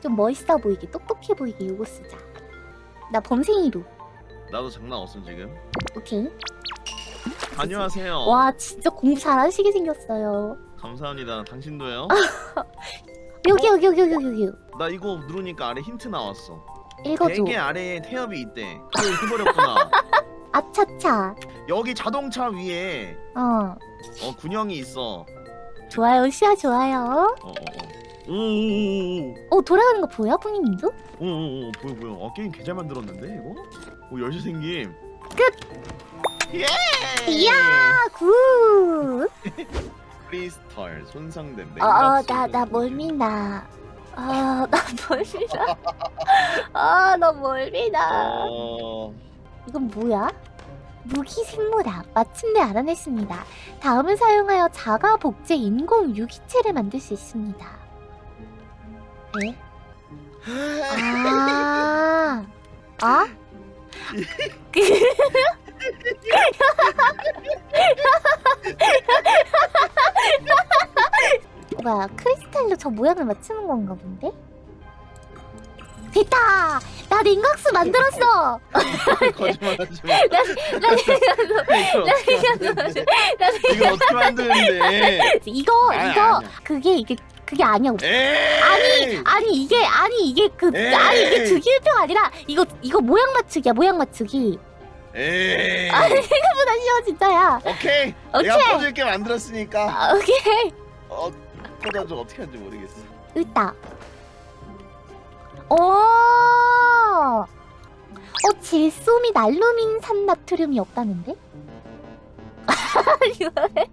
좀 멋있어 보이게 똑똑해 보이게 요거 쓰자 나 범생이로 나도 장난 없음 지금. 오케이 안녕하세요. 와 진짜 공부 잘하시게 생겼어요 감사합니다. 당신도요? 여기 여기 여기 여기 여기 나 이거 누르니까 아래 힌트 나왔어. 읽어줘 베개 아래에 태엽이 있대. 그걸 잊어버렸구나. 아차차 여기 자동차 위에 어 어 군형이 있어. 좋아요 시야 좋아요 어, 어, 어. 오오오오. 어 돌아가는 거 보여 풍이님도? 오오오 보여 보여. 아 게임 개잘 만들었는데 이거? 오 열쇠 생김. 끝! 예! 이야 굿 크리스탈 손상된 어, 어, 맥락스 나, 나 공포. 멀미나. 아, 나 멀미나. 아, 나 멀미나. 어... 이건 뭐야? 무기 생물학. 마침내 알아냈습니다. 다음을 사용하여 자가 복제 인공 유기체를 만들 수 있습니다. 네? 아, 아? 뭐야, 크리스탈로 저 모양을 맞추는 건가 본데? 됐다! 나 냉각수 만들었어! 거짓말하지 마. 나, 나 냉각수, 나 이거 어떻게 만드는데? 이거, 아니, 이거, 아니야. 그게, 이게, 그게 아니야. 에이! 아니, 이게, 아니, 이게 그, 에이. 아니, 이게 주기율표가 아니라, 이거, 이거 모양 맞추기야, 모양 맞추기. 에이! 아니, 생각보다 쉬워, 진짜야. 오케이. 오케이. 내가 꺼줄게 만들었으니까. 아, 오케이. 어, 꽂아줘 어떻게 하는지 모르겠어. 있다. 오! 어, 질소미 날루민 산나트륨이 없다는데?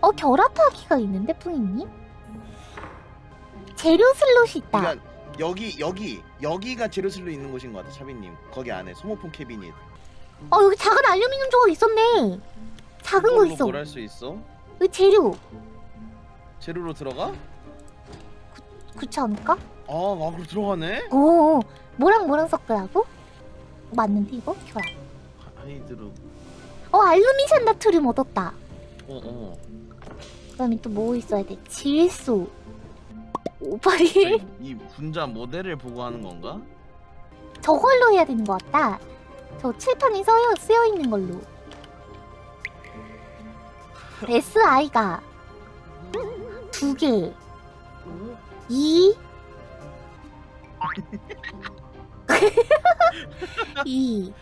어, 결합하기가 있는데, 뿌이님? 재료 슬롯이 있다. 그러니까 여기 여기 여기가 제로슬로 있는 곳인 것 같아, 차비님. 거기 안에 소모품 캐비닛. 어, 여기 작은 알루미늄 조각 있었네. 작은 거 있어. 뭘할 수 있어? 여기 재료. 재료로 들어가? 그렇지 않을까? 아, 아, 그럼 들어가네? 오, 뭐랑 뭐랑 섞으라고? 맞는데, 이거? 결합. 하이드로. 어, 알루미늄 나트륨 얻었다. 어, 어. 그다음에 또 뭐 있어야 돼? 질소. 오파리. 이 분자 모델을 보고 하는 건가? 저걸로 해야 되는 것 같다. 저 칠판에 써여, 쓰여 있는 걸로. SI가 두 개, 이, 이,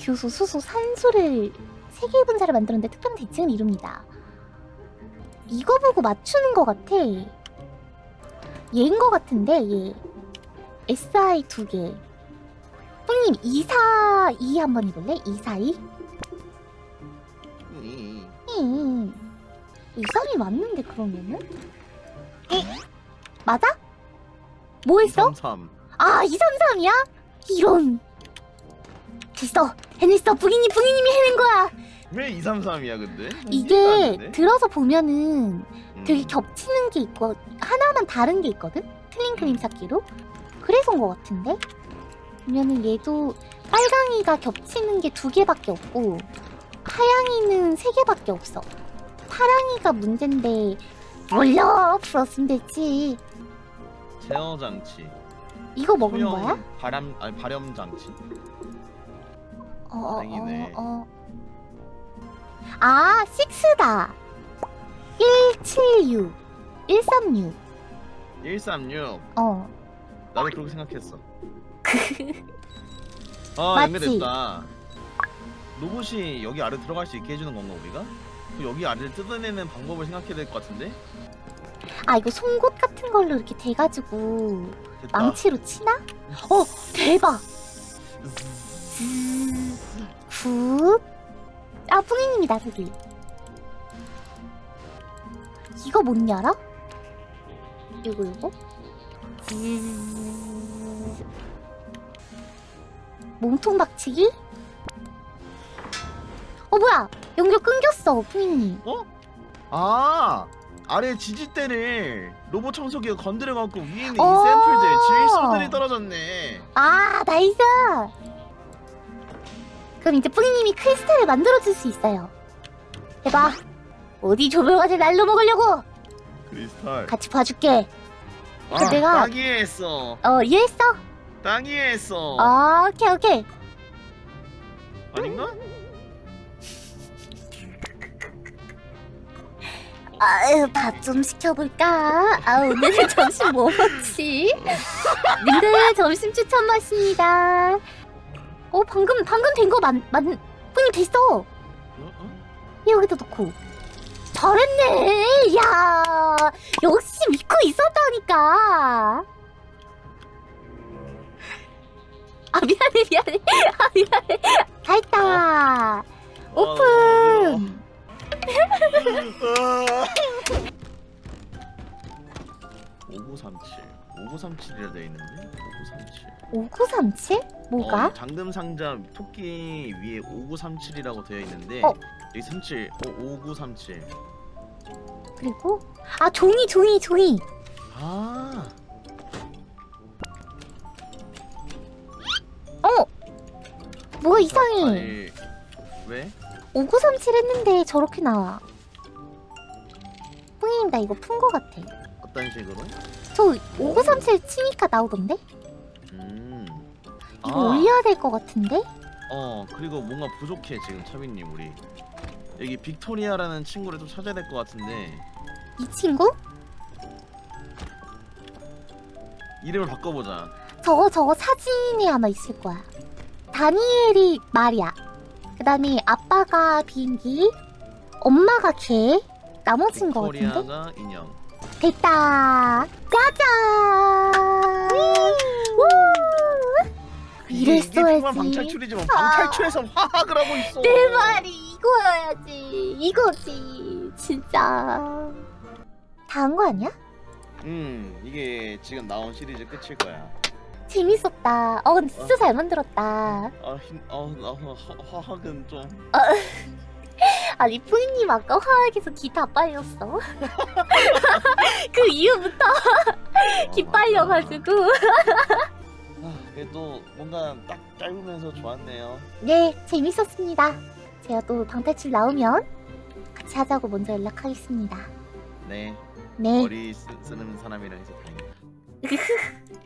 교수, 수소, 산소를 세 개의 분자를 만들었는데 특별한 대칭을 이룹니다. 이거 보고 맞추는 것 같아. 얘인 것 같은데, 얘. SI 두 개. 형님 242 한번 해볼래? 242? 음, 응. 242 맞는데 그러면은? 맞아? 뭐 했어? 3. 아 233이야? 이런 됐어 해냈어 부기님 부기님이 해낸 거야 왜 233이야, 근데? 이게 들어서 보면은 음. 되게 겹치는 게 있고 하나만 다른 게 있거든? 틀린 그림 찾기로 그래서 온거 같은데? 보면은 얘도 빨강이가 겹치는 게 두 개밖에 없고 하양이는 세 개밖에 없어 파랑이가 문제인데 몰라 풀었으면 됐지 제어 장치. 이거 먹은 소형 거야? 바람 아니 발염 장치. 어, 어, 다행이네. 어, 어. 아, 6다. 176. 136. 136. 어. 나도 그렇게 생각했어. 아, 맞지? 연결됐다. 로봇이 여기 아래 들어갈 수 있게 해주는 건가 우리가? 그럼 여기 아래를 뜯어내는 방법을 생각해야 될 것 같은데? 아, 이거 송곳 같은 걸로 이렇게 돼가지고 됐다. 망치로 치나? 어, 대박. 굿. 아, 풍이님이다, 저기. 이거 못 열어? 이거, 이거? 몸통 박치기? 어, 뭐야? 연결 끊겼어, 풍이님. 아 아래 지지대를 로봇 청소기가 건드려갖고 위에 있는 어. 이 샘플들 질소들이 떨어졌네. 아, 나이스! 그럼 이제 뿌리님이 크리스탈을 만들어줄 수 있어요. 해봐. 어디 조별과제 날로 먹으려고? 크리스탈. 같이 봐줄게. 아, 내가- 땅 위에 했어. 어 이해했어? 땅 위에 했어. 어, 오케이 오케이. 아닌가? 아유 밥 좀 시켜볼까? 아 오늘은 점심 뭐 먹지? 님들 점심 추천 맛입니다. 어 방금 방금 된 거 맞, 맞, 뿌님 됐어. 어? 어? 여기다 놓고. 잘했네. 야 역시 믿고 있었다니까. 아 미안해 미안해. 아 미안해. 다 했다. 오픈. 아. 5937 5937이라 되어 있는데 5937 5937? 뭐가? 어, 장금 상자 토끼 위에 5937이라고 되어 있는데 어. 여기 37 어, 5937 그리고 아 종이 종이 종이. 아 어. 뭐가 이상해. 아니, 왜? 5937 했는데 저렇게 나와. 뿌잉 나 이거 푼 거 같아. 어떤 식으로? 저 5937 치니까 나오던데? 음. 이거 올려야 될 것 같은데? 어 그리고 뭔가 부족해 지금 차빈님 우리 여기 빅토리아라는 친구를 좀 찾아야 될 것 같은데 이 친구? 이름을 바꿔보자 저거 저거 사진에 아마 있을 거야. 다니엘이 말이야. 그 다음에 아빠가 비행기, 엄마가 개, 나머진 거 같은데? 빅토리아가 인형 됐다. 짜잔. 우! 정말 이랬어야지. 방탈출이지만 방탈출에서 화학을 하고 있어 내 말이 이거여야지. 이거지. 진짜. 다 한 거 아니야? 음 이게 지금 나온 시리즈 끝일 거야 재밌었다. 어, 근데 진짜 잘 만들었다. 아, 힘, 아, 나 화, 화학은 좀 아, 리프님 아까 화학에서 기 다 빨렸어. 그 이후부터 기 어, 빨려가지고. 아, 그래도 뭔가 딱 짧으면서 좋았네요 네, 재밌었습니다. 제가 또 방탈출 나오면 같이 하자고 먼저 연락하겠습니다. 네 네. 머리 쓰, 쓰는 사람이랑 해서 다행이다